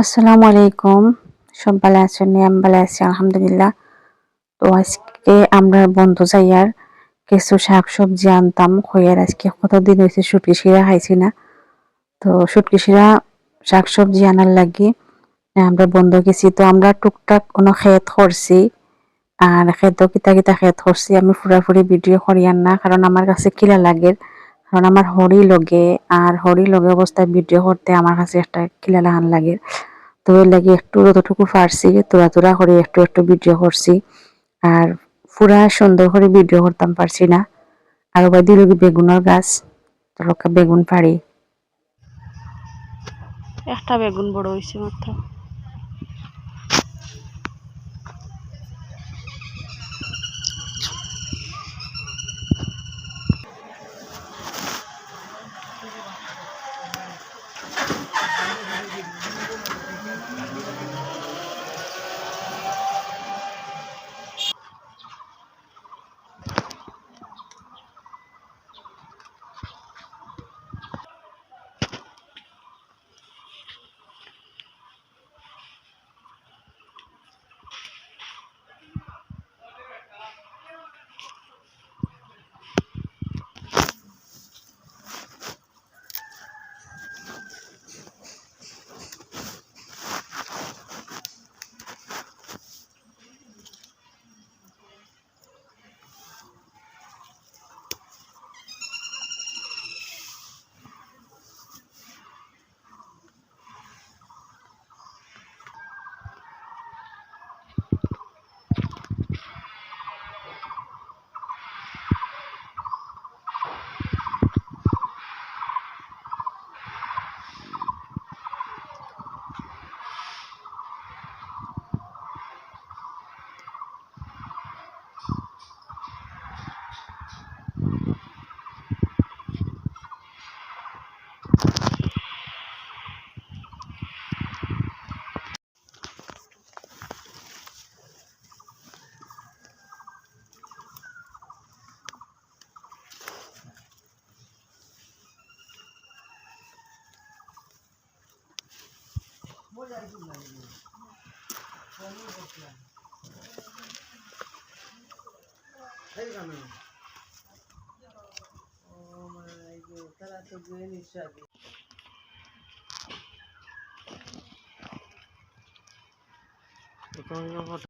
আসসালামু আলাইকুম। সব ভালো আছেন? আমি ভালো আছি, আলহামদুলিল্লাহ। তো আজকে আমরা বন্ধু যাইয়ার কিছু শাক সবজি আনতাম। হইয়ার আজকে কতদিন হয়েছে সুটকি শিরা খাইছি না। তো সুটকি শিরা শাক সবজি আনার লাগি আমরা বন্ধ গেছি। তো আমরা টুকটাক কোনো খেত করছি আর খেত কিতা কিতা খেত করছি। আমি ফুরাফুরি ভিডিও করিয়ান না, কারণ আমার কাছে কিলা লাগে কারণ আমার হরি লগে আর হরি লগে অবস্থায় ভিডিও করতে আমার কাছে একটা কিলা লাহান লাগে। তো এর লাগে একটু যতটুকু পারছি, তোরা তোরা করে একটু একটু ভিডিও করছি। আর পুরা সুন্দর করে ভিডিও করতাম, পারছি না। আর ওবার দিল বেগুনের গাছ তোর বেগুন পাড়ি। একটা বেগুন বড় হয়েছে মাত্র। Hey, come here. Yung